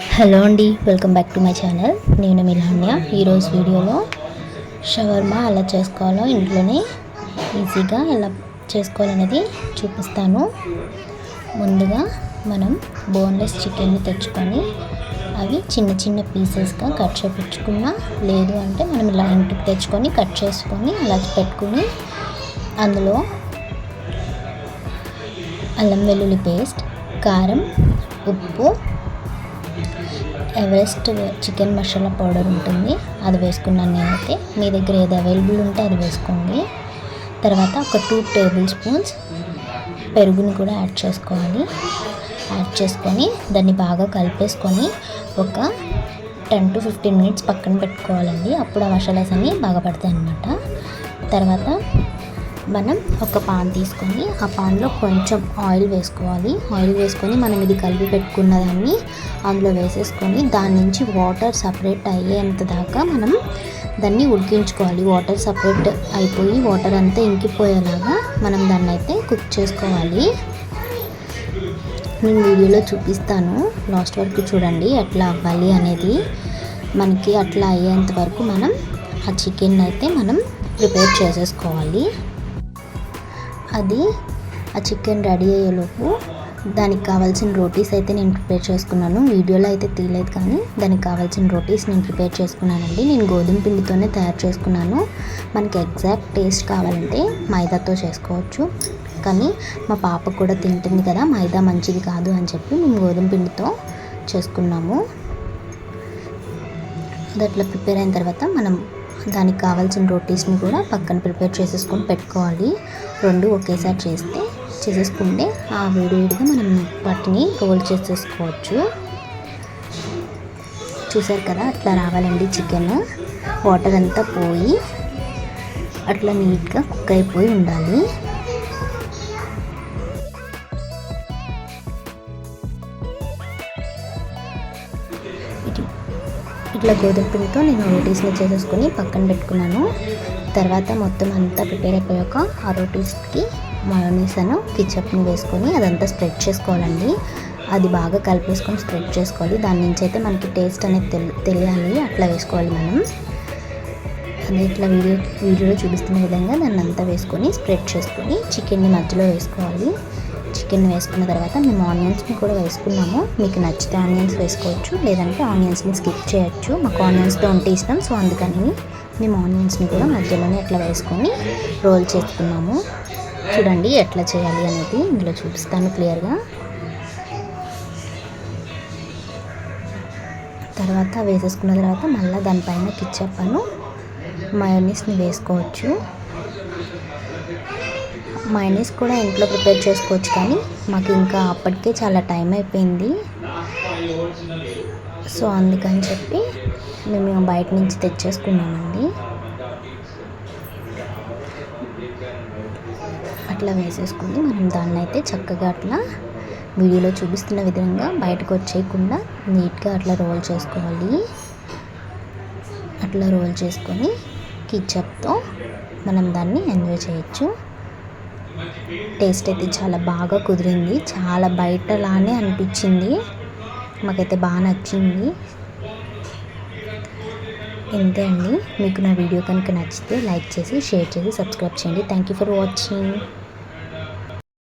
Hello అండి welcome back to my channel. నేను మిలాన్య ఈరోజు వీడియోలో షవర్మా ఎలా చేసుకోవాలో ఇంట్లోనే ఈజీగా ఎలా చేసుకోవాలనేది చూపిస్తాను. ముందుగా మనం బోన్లెస్ చికెన్ని తెచ్చుకొని అవి చిన్న చిన్న పీసెస్గా కట్ చేపించుకున్నా లేదు అంటే మనం ఇలా ఇంటికి తెచ్చుకొని కట్ చేసుకొని అలా పెట్టుకుని అందులో అల్లం వెల్లుల్లి పేస్ట్ కారం ఉప్పు ఎవరెస్ట్ చికెన్ మసాలా పౌడర్ ఉంటుంది అది వేసుకున్నాను నేనైతే. మీ దగ్గర ఏది అవైలబుల్ ఉంటే అది వేసుకోండి. తర్వాత ఒక టూ టేబుల్ స్పూన్స్ పెరుగుని కూడా యాడ్ చేసుకోవాలి. యాడ్ చేసుకొని దాన్ని బాగా కలిపేసుకొని ఒక టెన్ టు ఫిఫ్టీన్ మినిట్స్ పక్కన పెట్టుకోవాలండి. అప్పుడు ఆ మసాలాస్ అన్నీ బాగా పడతాయి అన్నమాట తర్వాత మనం ఒక పాన్ తీసుకొని ఆ పాన్లో కొంచెం ఆయిల్ వేసుకోవాలి. ఆయిల్ వేసుకొని మనం ఇది కలిపి పెట్టుకున్న దాన్ని అందులో వేసేసుకొని దాని నుంచి వాటర్ సపరేట్ అయ్యేంత దాకా మనం దాన్ని ఉడికించుకోవాలి. వాటర్ సపరేట్ అయిపోయి వాటర్ అంతా ఇంకిపోయేలాగా మనం దాన్ని అయితే కుక్ చేసుకోవాలి. నేను వీడియోలో చూపిస్తాను. లాస్ట్ వరకు చూడండి ఎట్లా అవ్వాలి అనేది. మనకి అట్లా అయ్యేంత వరకు మనం ఆ చికెన్ అయితే మనం ప్రిపేర్ చేసేసుకోవాలి. అది ఆ చికెన్ రెడీ అయ్యేలోపు దానికి కావాల్సిన రోటీస్ అయితే నేను ప్రిపేర్ చేసుకున్నాను. వీడియోలో అయితే తీయలేదు కానీ దానికి కావాల్సిన రోటీస్ నేను ప్రిపేర్ చేసుకున్నానండి. నేను గోధుమ పిండితోనే తయారు చేసుకున్నాను. మనకి ఎగ్జాక్ట్ టేస్ట్ కావాలంటే మైదాతో చేసుకోవచ్చు. కానీ మా పాప కూడా తింటుంది కదా మైదా మంచిది కాదు అని చెప్పి మేము గోధుమ పిండితో చేసుకున్నాము. అది అట్లా ప్రిపేర్ అయిన తర్వాత మనం దానికి కావాల్సిన రోటీస్ని కూడా పక్కన ప్రిపేర్ చేసేసుకొని పెట్టుకోవాలి. రెండు ఒకేసారి చేస్తే చేసేసుకుంటే ఆ వేడివేడిగా మనం వాటిని రోల్ చేసేసుకోవచ్చు. చూసారు కదా అట్లా రావాలండి చికెన్. వాటర్ అంతా పోయి అట్లా నీట్గా కుక్ అయిపోయి ఉండాలి. ఇట్లా గోధుమ పిండితో నేను రోటీస్ని చేసేసుకొని పక్కన పెట్టుకున్నాను. తర్వాత మొత్తం అంతా ప్రిపేర్ అయిపోయాక ఆ రోటీస్కి మయోనీస్ అను కిచప్ని వేసుకొని అదంతా స్ప్రెడ్ చేసుకోవాలండి. అది బాగా కలిపేసుకొని స్ప్రెడ్ చేసుకోవాలి. దాని నుంచి అయితే మనకి టేస్ట్ అనేది తెలి తెలియాలి. అట్లా వేసుకోవాలి మనం. అది ఇట్లా వీడియో వీడియోలో చూపిస్తున్న విధంగా దాన్ని అంతా వేసుకొని స్ప్రెడ్ చేసుకొని చికెన్ని మధ్యలో వేసుకోవాలి. చికెన్ వేసుకున్న తర్వాత మేము ఆనియన్స్ని కూడా వేసుకున్నాము. మీకు నచ్చితే ఆనియన్స్ వేసుకోవచ్చు లేదంటే ఆనియన్స్ని స్కిప్ చేయొచ్చు. మాకు ఆనియన్స్తో ఉంటే ఇష్టం సో అందుకని మేము ఆనియన్స్ని కూడా మధ్యలోనే ఎట్లా వేసుకొని రోల్ చేసుకున్నాము చూడండి ఎట్లా చేయాలి అనేది ఇందులో చూపిస్తాను క్లియర్గా. తర్వాత వేసేసుకున్న తర్వాత మళ్ళీ దానిపైన కిచ్చప్పను మయోనీస్ని వేసుకోవచ్చు. మైనీస్ కూడా ఇంట్లో ప్రిపేర్ చేసుకోవచ్చు కానీ మాకు ఇంకా అప్పటికే చాలా టైం అయిపోయింది. సో అందుకని చెప్పి మేము బయట నుంచి తెచ్చేసుకున్నామండి. అట్లా వేసేసుకుని మనం దాన్ని అయితే చక్కగా అట్లా వీడియోలో చూపిస్తున్న విధంగా బయటకు వచ్చేయకుండా నీట్గా అట్లా రోల్ చేసుకోవాలి. అట్లా రోల్ చేసుకొని కిచప్తో మనం దాన్ని ఎంజాయ్ చేయొచ్చు. టేస్ట్ అయితే చాలా బాగా కుదిరింది. చాలా బయటలానే అనిపించింది. మాకైతే బాగా నచ్చింది. ఇంతే అండి. మీకు నా వీడియో కనుక నచ్చితే లైక్ చేసి షేర్ చేసి సబ్స్క్రైబ్ చేయండి. Thank you for watching